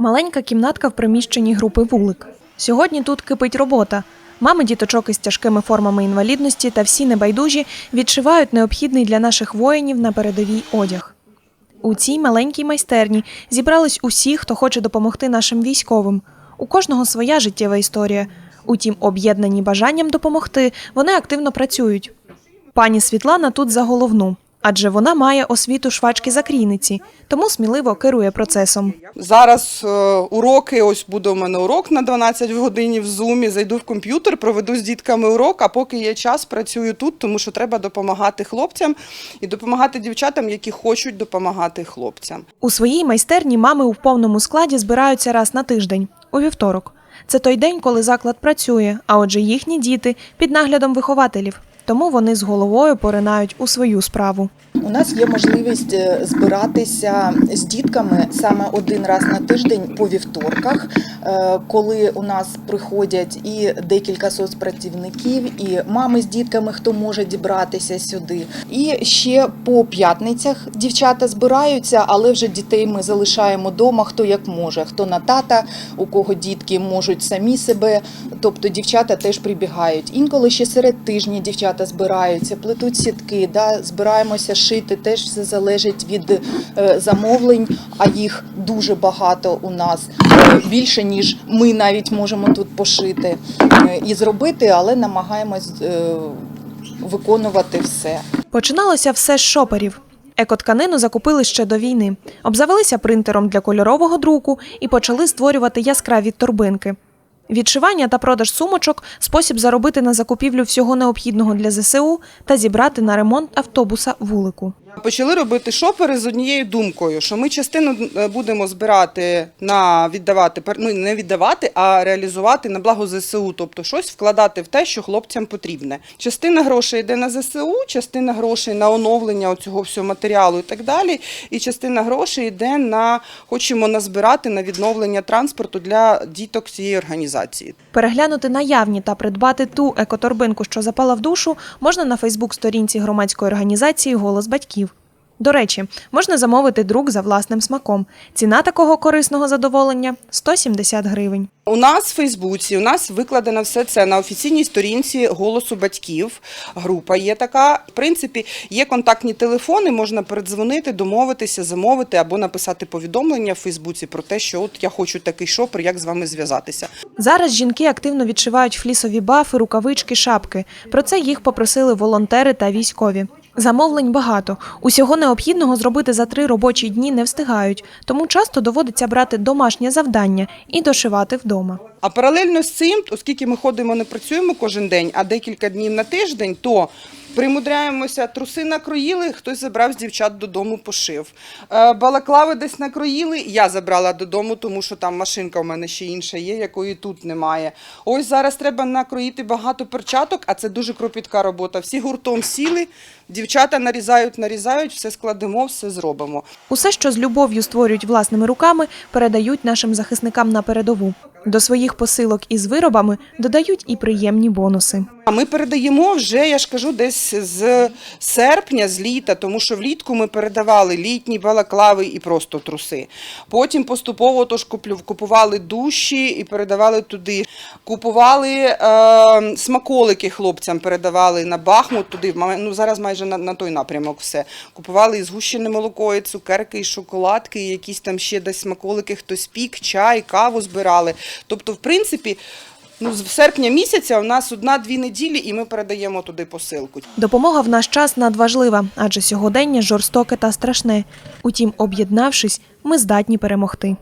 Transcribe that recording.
Маленька кімнатка в приміщенні групи вулик. Сьогодні тут кипить робота. Мами діточок із тяжкими формами інвалідності та всі небайдужі відшивають необхідний для наших воїнів на передовій одяг. У цій маленькій майстерні зібрались усі, хто хоче допомогти нашим військовим. У кожного своя життєва історія. Утім, об'єднані бажанням допомогти, вони активно працюють. Пані Світлана тут за головну, адже вона має освіту швачки закрійниці, тому сміливо керує процесом. Зараз е, уроки, ось буде у мене урок на 12 годині в зумі. Зайду в комп'ютер, проведу з дітками урок. А поки є час, працюю тут, тому що треба допомагати хлопцям і допомагати дівчатам, які хочуть допомагати хлопцям. У своїй майстерні мами у повному складі збираються раз на тиждень у вівторок. Це той день, коли заклад працює, а отже, їхні діти під наглядом вихователів. Тому вони з головою поринають у свою справу. У нас є можливість е, збиратися з дітками саме один раз на тиждень по вівторках, е, коли у нас приходять і декілька соцпрацівників, і мами з дітками, хто може дібратися сюди. І ще по п'ятницях дівчата збираються, але вже дітей ми залишаємо вдома, хто як може, хто на тата, у кого дітки можуть самі себе, тобто дівчата теж прибігають. Інколи ще серед тижня дівчата збираються, плетуть сітки, да, збираємося шити. Теж все залежить від е, замовлень, а їх дуже багато у нас більше ніж ми навіть можемо тут пошити е, і зробити, але намагаємось е, виконувати все. Починалося все з шоперів. Екотканину закупили ще до війни, обзавелися принтером для кольорового друку і почали створювати яскраві торбинки. Відшивання та продаж сумочок спосіб заробити на закупівлю всього необхідного для ЗСУ та зібрати на ремонт автобуса вулику. Почали робити шопери з однією думкою, що ми частину е, будемо збирати на віддавати, ну не віддавати, а реалізувати на благо ЗСУ, тобто щось вкладати в те, що хлопцям потрібне. Частина грошей йде на ЗСУ, частина грошей на оновлення цього всього матеріалу і так далі. І частина грошей йде на хочемо назбирати на відновлення транспорту для діток цієї організації. Переглянути наявні та придбати ту екоторбинку, що запала в душу, можна на Фейсбук-сторінці громадської організації Голос батьків. До речі, можна замовити друк за власним смаком. Ціна такого корисного задоволення 170 гривень. У нас в Фейсбуці у нас викладено все це на офіційній сторінці голосу батьків. Група є така. В принципі, є контактні телефони, можна передзвонити, домовитися, замовити або написати повідомлення в Фейсбуці про те, що от я хочу такий шопер, як з вами зв'язатися. Зараз жінки активно відшивають флісові бафи, рукавички, шапки. Про це їх попросили волонтери та військові. Замовлень багато. Усього необхідного зробити за три робочі дні не встигають, тому часто доводиться брати домашнє завдання і дошивати вдома. А паралельно з цим, оскільки ми ходимо, не працюємо кожен день, а декілька днів на тиждень, то примудряємося, труси накроїли, хтось забрав з дівчат додому, пошив. Е, Балаклави десь накроїли, я забрала додому, тому що там машинка у мене ще інша є, якої тут немає. Ось зараз треба накроїти багато перчаток, а це дуже кропітка робота. Всі гуртом сіли, дівчата нарізають, нарізають, все складемо, все зробимо. Усе, що з любов'ю створюють власними руками, передають нашим захисникам на передову. До своїх посилок із виробами додають і приємні бонуси. А ми передаємо вже, я ж кажу, десь з серпня, з літа, тому що влітку ми передавали літні балаклави і просто труси. Потім поступово тож купували душі і передавали туди. Купували е, смаколики хлопцям, передавали на Бахмут туди. Ну, зараз майже на, на той напрямок все. Купували і згущене молоко, і цукерки, і шоколадки, і якісь там ще десь смаколики, хтось пік, чай, каву збирали. Тобто, в принципі, Ну, з серпня місяця у нас одна-дві неділі, і ми передаємо туди посилку. Допомога в наш час надважлива, адже сьогодення жорстоке та страшне. Утім, об'єднавшись, ми здатні перемогти.